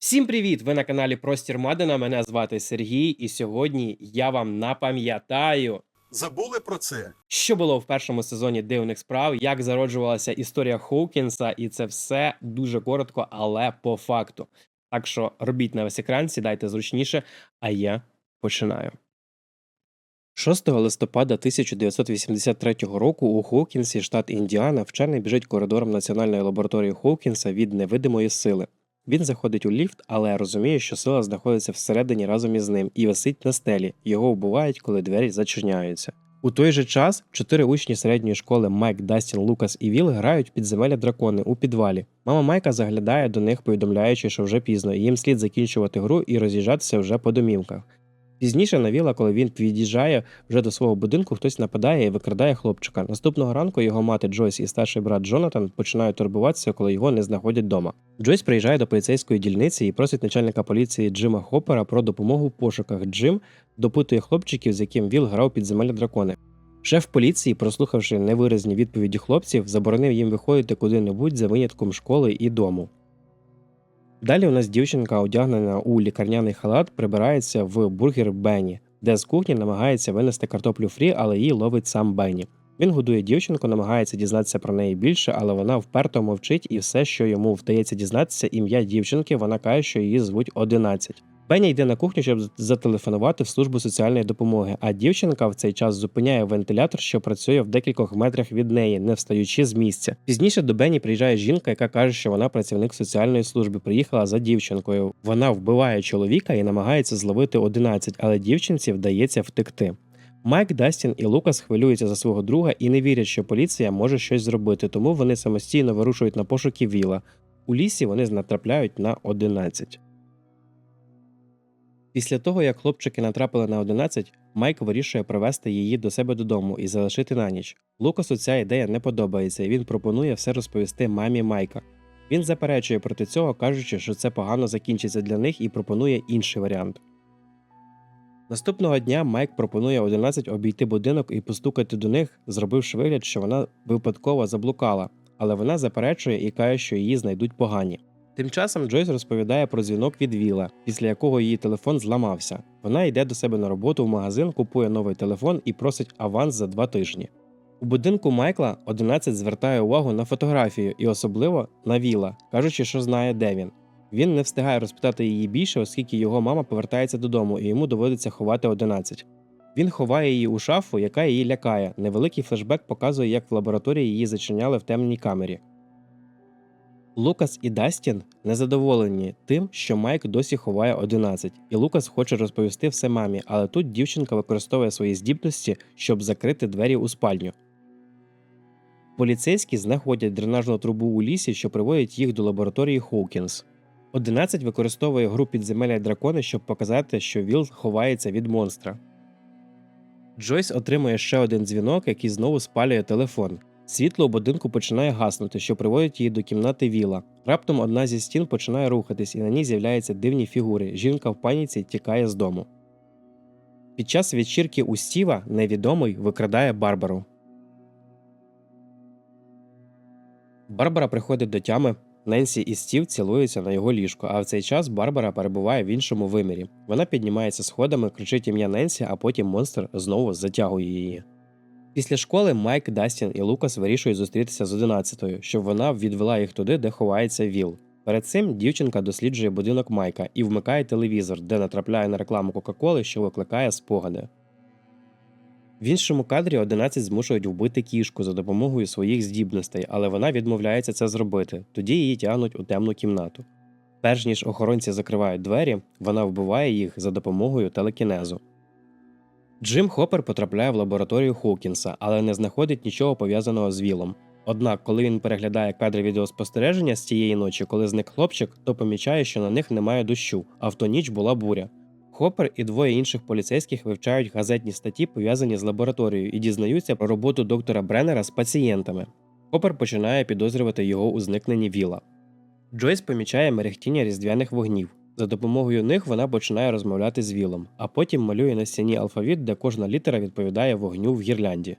Всім привіт! Ви на каналі Простір Мадина. Мене звати Сергій, і сьогодні я вам напам'ятаю, Забули про це? що було в першому сезоні дивних справ, як зароджувалася історія Хоукінса, і це все дуже коротко, але по факту. Так що робіть на весь екран, сідайте зручніше, а я починаю. 6 листопада 1983 року у Хоукінсі, штат Індіана, вчений біжить коридором національної лабораторії Хоукінса від невидимої сили. Він заходить у ліфт, але розуміє, що сила знаходиться всередині разом із ним і висить на стелі. Його вбивають, коли двері зачиняються. У той же час чотири учні середньої школи Майк, Дастін, Лукас і Віл грають підземелля дракони у підвалі. Мама Майка заглядає до них, повідомляючи, що вже пізно, і їм слід закінчувати гру і роз'їжджатися вже по домівках. Пізніше на Віла, коли він під'їжджає вже до свого будинку, хтось нападає і викрадає хлопчика. Наступного ранку його мати Джойс і старший брат Джонатан починають турбуватися, коли його не знаходять вдома. Джойс приїжджає до поліцейської дільниці і просить начальника поліції Джима Хоппера про допомогу в пошуках. Джим допитує хлопчиків, з яким Віл грав підземелля дракони. Шеф поліції, прослухавши невиразні відповіді хлопців, заборонив їм виходити куди-небудь за винятком школи і дому. Далі у нас дівчинка, одягнена у лікарняний халат, прибирається в бургер Бенні, де з кухні намагається винести картоплю фрі, але її ловить сам Бенні. Він годує дівчинку, намагається дізнатися про неї більше, але вона вперто мовчить, і все, що йому вдається дізнатися, ім'я дівчинки, вона каже, що її звуть 11. Беня йде на кухню, щоб зателефонувати в службу соціальної допомоги, а дівчинка в цей час зупиняє вентилятор, що працює в декількох метрах від неї, не встаючи з місця. Пізніше до Бені приїжджає жінка, яка каже, що вона працівник соціальної служби, приїхала за дівчинкою. Вона вбиває чоловіка і намагається зловити 11, але дівчинці вдається втекти. Майк, Дастін і Лукас хвилюються за свого друга і не вірять, що поліція може щось зробити, тому вони самостійно вирушують на пошуки Віла. У лісі вони натрапляють на 11. Після того, як хлопчики натрапили на 11, Майк вирішує привезти її до себе додому і залишити на ніч. Лукасу ця ідея не подобається, і він пропонує все розповісти мамі Майка. Він заперечує проти цього, кажучи, що це погано закінчиться для них і пропонує інший варіант. Наступного дня Майк пропонує 11 обійти будинок і постукати до них, зробивши вигляд, що вона випадково заблукала, але вона заперечує і каже, що її знайдуть погані. Тим часом Джойс розповідає про дзвінок від Віла, після якого її телефон зламався. Вона йде до себе на роботу в магазин, купує новий телефон і просить аванс за два тижні. У будинку Майкла 11 звертає увагу на фотографію і особливо на Віла, кажучи, що знає, де він. Він не встигає розпитати її більше, оскільки його мама повертається додому і йому доводиться ховати 11. Він ховає її у шафу, яка її лякає. Невеликий флешбек показує, як в лабораторії її зачиняли в темній камері. Лукас і Дастін незадоволені тим, що Майк досі ховає 11, і Лукас хоче розповісти все мамі, але тут дівчинка використовує свої здібності, щоб закрити двері у спальню. Поліцейські знаходять дренажну трубу у лісі, що приводить їх до лабораторії Хоукінс. 11 використовує гру підземелля дракони, щоб показати, що Віл ховається від монстра. Джойс отримує ще один дзвінок, який знову спалює телефон. Світло у будинку починає гаснути, що приводить її до кімнати Віла. Раптом одна зі стін починає рухатись, і на ній з'являються дивні фігури. Жінка в паніці тікає з дому. Під час вечірки у Стіва невідомий викрадає Барбару. Барбара приходить до тями. Ненсі і Стів цілуються на його ліжку, а в цей час Барбара перебуває в іншому вимірі. Вона піднімається сходами, кричить ім'я Ненсі, а потім монстр знову затягує її. Після школи Майк, Дастін і Лукас вирішують зустрітися з 11-ю, щоб вона відвела їх туди, де ховається Віл. Перед цим дівчинка досліджує будинок Майка і вмикає телевізор, де натрапляє на рекламу Кока-Коли, що викликає спогади. В іншому кадрі 11 змушують вбити кішку за допомогою своїх здібностей, але вона відмовляється це зробити, тоді її тягнуть у темну кімнату. Перш ніж охоронці закривають двері, вона вбиває їх за допомогою телекінезу. Джим Хоппер потрапляє в лабораторію Хокінса, але не знаходить нічого пов'язаного з Вілом. Однак, коли він переглядає кадри відеоспостереження з тієї ночі, коли зник хлопчик, то помічає, що на них немає дощу, а в ту ніч була буря. Хоппер і двоє інших поліцейських вивчають газетні статті, пов'язані з лабораторією, і дізнаються про роботу доктора Бреннера з пацієнтами. Хоппер починає підозрювати його у зникненні Віла. Джойс помічає мерехтіння різдвяних вогнів. За допомогою них вона починає розмовляти з Вілом, а потім малює на стіні алфавіт, де кожна літера відповідає вогню в гірлянді.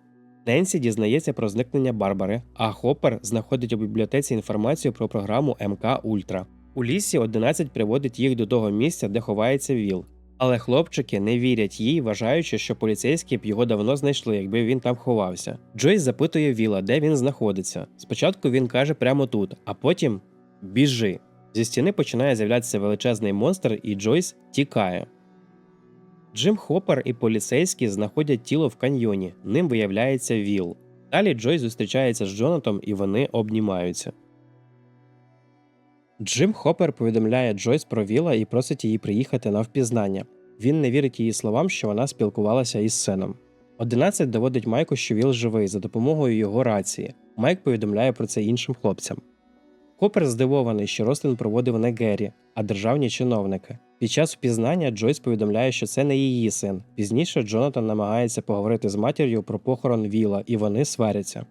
Ненсі дізнається про зникнення Барбари, а Хоппер знаходить у бібліотеці інформацію про програму МК Ультра. У лісі 11 приводить їх до того місця, де ховається Віл. Але хлопчики не вірять їй, вважаючи, що поліцейські б його давно знайшли, якби він там ховався. Джойс запитує Віла, де він знаходиться. Спочатку він каже прямо тут, а потім біжи. Зі стіни починає з'являтися величезний монстр, і Джойс тікає. Джим Хоппер і поліцейські знаходять тіло в каньйоні. Ним виявляється Віл. Далі Джойс зустрічається з Джонатом і вони обнімаються. Джим Хоппер повідомляє Джойс про Віла і просить її приїхати на впізнання. Він не вірить її словам, що вона спілкувалася із сином. 11 доводить Майку, що Віл живий за допомогою його рації. Майк повідомляє про це іншим хлопцям. Хоппер здивований, що розтин проводив не Геррі, а державні чиновники. Під час впізнання Джойс повідомляє, що це не її син. Пізніше Джонатан намагається поговорити з матір'ю про похорон Віла, і вони сваряться.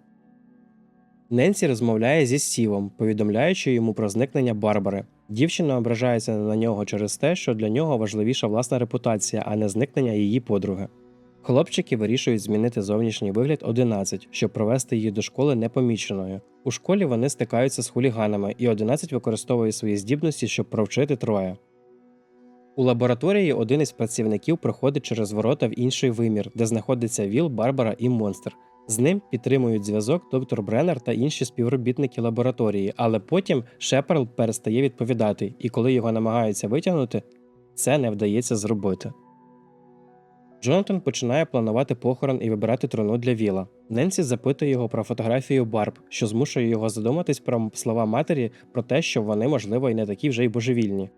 Ненсі розмовляє зі Стівом, повідомляючи йому про зникнення Барбари. Дівчина ображається на нього через те, що для нього важливіша власна репутація, а не зникнення її подруги. Хлопчики вирішують змінити зовнішній вигляд 11, щоб провести її до школи непоміченою. У школі вони стикаються з хуліганами, і 11 використовує свої здібності, щоб провчити троє. У лабораторії один із працівників проходить через ворота в інший вимір, де знаходиться Віл, Барбара і монстр. З ним підтримують зв'язок доктор Бреннер та інші співробітники лабораторії, але потім Шеперл перестає відповідати, і коли його намагаються витягнути, це не вдається зробити. Джонатан починає планувати похорон і вибирати труну для Віла. Ненсі запитує його про фотографію Барб, що змушує його задуматись про слова матері про те, що вони, можливо, і не такі вже й божевільні.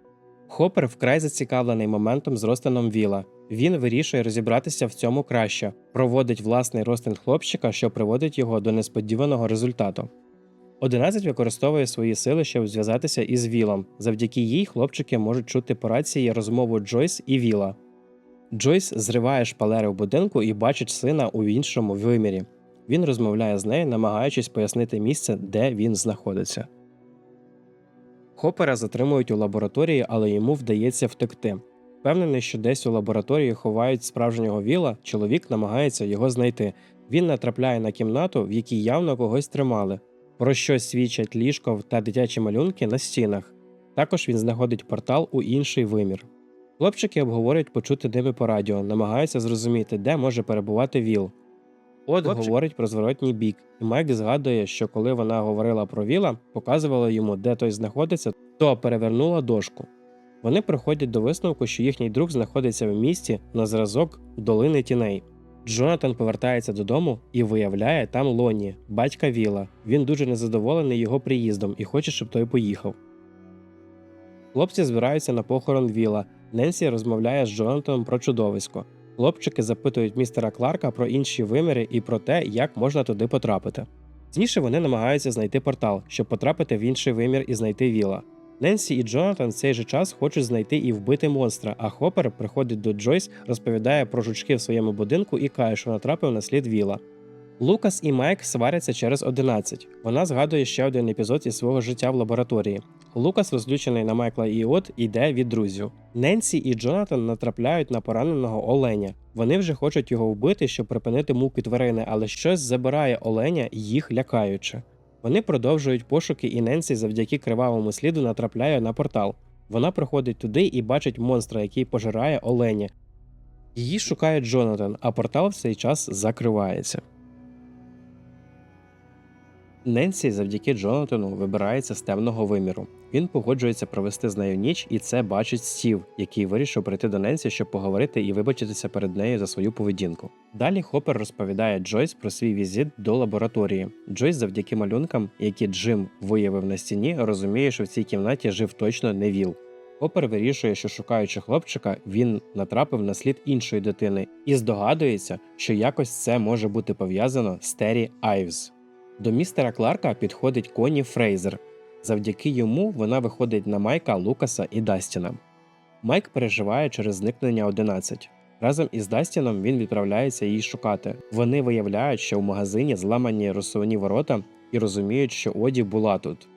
Хоппер вкрай зацікавлений моментом з розтином Віла. Він вирішує розібратися в цьому краще, проводить власний розтин хлопчика, що приводить його до несподіваного результату. 11 використовує свої сили, щоб зв'язатися із Вілом. Завдяки їй хлопчики можуть чути по рації розмову Джойс і Віла. Джойс зриває шпалери в будинку і бачить сина у іншому вимірі. Він розмовляє з нею, намагаючись пояснити місце, де він знаходиться. Хопера затримують у лабораторії, але йому вдається втекти. Впевнений, що десь у лабораторії ховають справжнього віла, чоловік намагається його знайти. Він натрапляє на кімнату, в якій явно когось тримали, про що свідчать ліжко та дитячі малюнки на стінах. Також він знаходить портал у інший вимір. Хлопчики обговорюють почути ними по радіо, намагаються зрозуміти, де може перебувати Віл. От Хлопчик- говорить про зворотній бік, і Майк згадує, що коли вона говорила про Віла, показувала йому, де той знаходиться, то перевернула дошку. Вони приходять до висновку, що їхній друг знаходиться в місті на зразок долини тіней. Джонатан повертається додому і виявляє там Лоні, батька Віла. Він дуже незадоволений його приїздом і хоче, щоб той поїхав. Хлопці збираються на похорон Віла. Ненсі розмовляє з Джонатаном про чудовисько. Хлопчики запитують містера Кларка про інші виміри і про те, як можна туди потрапити. Пізніше вони намагаються знайти портал, щоб потрапити в інший вимір і знайти Віла. Ненсі і Джонатан в цей же час хочуть знайти і вбити монстра, а Хоппер приходить до Джойс, розповідає про жучки в своєму будинку і каже, що натрапив на слід Віла. Лукас і Майк сваряться через 11. Вона згадує ще один епізод із свого життя в лабораторії. Лукас, розлючений на Майкла і От, іде від друзів. Ненсі і Джонатан натрапляють на пораненого оленя. Вони вже хочуть його вбити, щоб припинити муки тварини, але щось забирає оленя, їх лякаючи. Вони продовжують пошуки, і Ненсі завдяки кривавому сліду натрапляє на портал. Вона приходить туди і бачить монстра, який пожирає оленя. Її шукає Джонатан, а портал в цей час закривається. Ненсі завдяки Джонатану вибирається з темного виміру. Він погоджується провести з нею ніч, і це бачить Стів, який вирішив прийти до Ненсі, щоб поговорити і вибачитися перед нею за свою поведінку. Далі Хоппер розповідає Джойс про свій візит до лабораторії. Джойс, завдяки малюнкам, які Джим виявив на стіні, розуміє, що в цій кімнаті жив точно не Віл. Хоппер вирішує, що шукаючи хлопчика, він натрапив на слід іншої дитини і здогадується, що якось це може бути пов'язано з Террі Айвз. До містера Кларка підходить Коні Фрейзер. Завдяки йому вона виходить на Майка, Лукаса і Дастіна. Майк переживає через зникнення 11. Разом із Дастіном він відправляється її шукати. Вони виявляють, що в магазині зламані розсувні ворота і розуміють, що Оді була тут.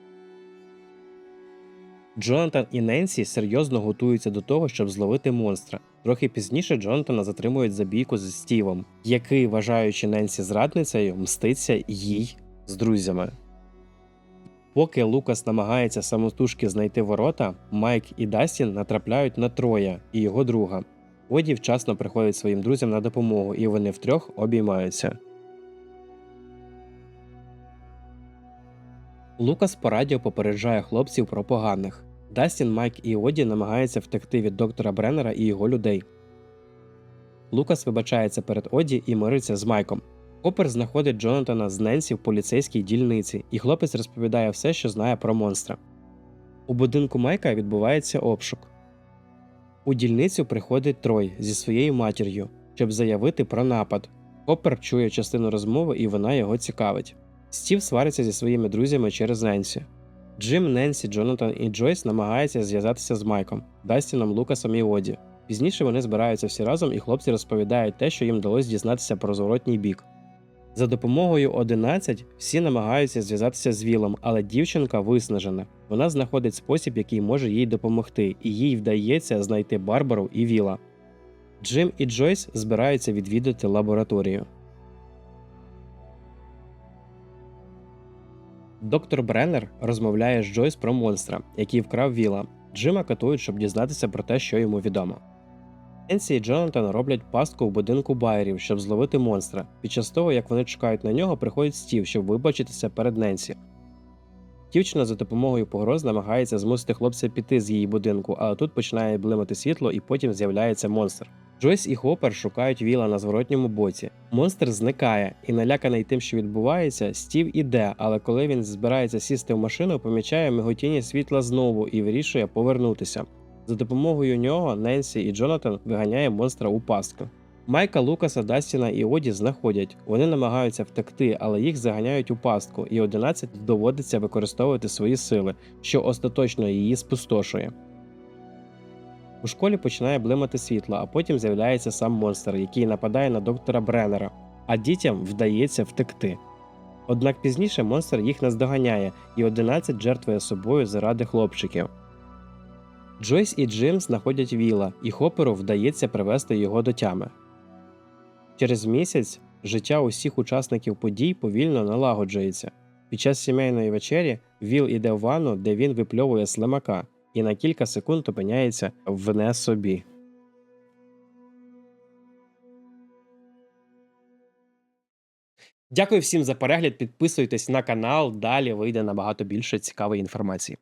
Джонатан і Ненсі серйозно готуються до того, щоб зловити монстра. Трохи пізніше Джонатана затримують за бійку з Стівом, який, вважаючи Ненсі зрадницею, мститься їй з друзями. Поки Лукас намагається самотужки знайти ворота, Майк і Дастін натрапляють на Троя і його друга. Оді вчасно приходить своїм друзям на допомогу, і вони втрьох обіймаються. Лукас по радіо попереджає хлопців про поганих. Дастін, Майк і Оді намагаються втекти від доктора Бреннера і його людей. Лукас вибачається перед Оді і мириться з Майком. Копер знаходить Джонатана з Ненсі в поліцейській дільниці, і хлопець розповідає все, що знає про монстра. У будинку Майка відбувається обшук. У дільницю приходить Трой зі своєю матір'ю, щоб заявити про напад. Копер чує частину розмови і вона його цікавить. Стів свариться зі своїми друзями через Ненсі. Джим, Ненсі, Джонатан і Джойс намагаються зв'язатися з Майком, Дастіном, Лукасом і Оді. Пізніше вони збираються всі разом, і хлопці розповідають те, що їм вдалося дізнатися про зворотній бік. За допомогою 11 всі намагаються зв'язатися з Вілом, але дівчинка виснажена. Вона знаходить спосіб, який може їй допомогти, і їй вдається знайти Барбару і Віла. Джим і Джойс збираються відвідати лабораторію. Доктор Бреннер розмовляє з Джойс про монстра, який вкрав Віла. Джима катують, щоб дізнатися про те, що йому відомо. Енсі і Джонатан роблять пастку в будинку Байерів, щоб зловити монстра. Під час того, як вони чекають на нього, приходить Стів, щоб вибачитися перед Ненсі. Дівчина за допомогою погроз намагається змусити хлопця піти з її будинку, але тут починає блимати світло і потім з'являється монстр. Джойс і Хоппер шукають Віла на зворотньому боці. Монстр зникає, і наляканий тим, що відбувається, Стів іде, але коли він збирається сісти в машину, помічає миготіння світла знову і вирішує повернутися. За допомогою нього Ненсі і Джонатан виганяє монстра у пастку. Майка, Лукаса, Дастіна і Оді знаходять. Вони намагаються втекти, але їх заганяють у пастку, і 11 доводиться використовувати свої сили, що остаточно її спустошує. У школі починає блимати світло, а потім з'являється сам монстр, який нападає на доктора Бреннера, а дітям вдається втекти. Однак пізніше монстр їх наздоганяє, і 11 жертвує собою заради хлопчиків. Джойс і Джим знаходять Віла, і Хопперу вдається привести його до тями. Через місяць життя усіх учасників подій повільно налагоджується. Під час сімейної вечері Віл іде в ванну, де він випльовує слимака, і на кілька секунд опиняється вне собі. Дякую всім за перегляд. Підписуйтесь на канал. Далі вийде набагато більше цікавої інформації.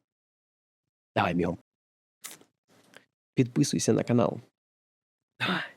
Давай бігом. Підписуйся на канал. Давай.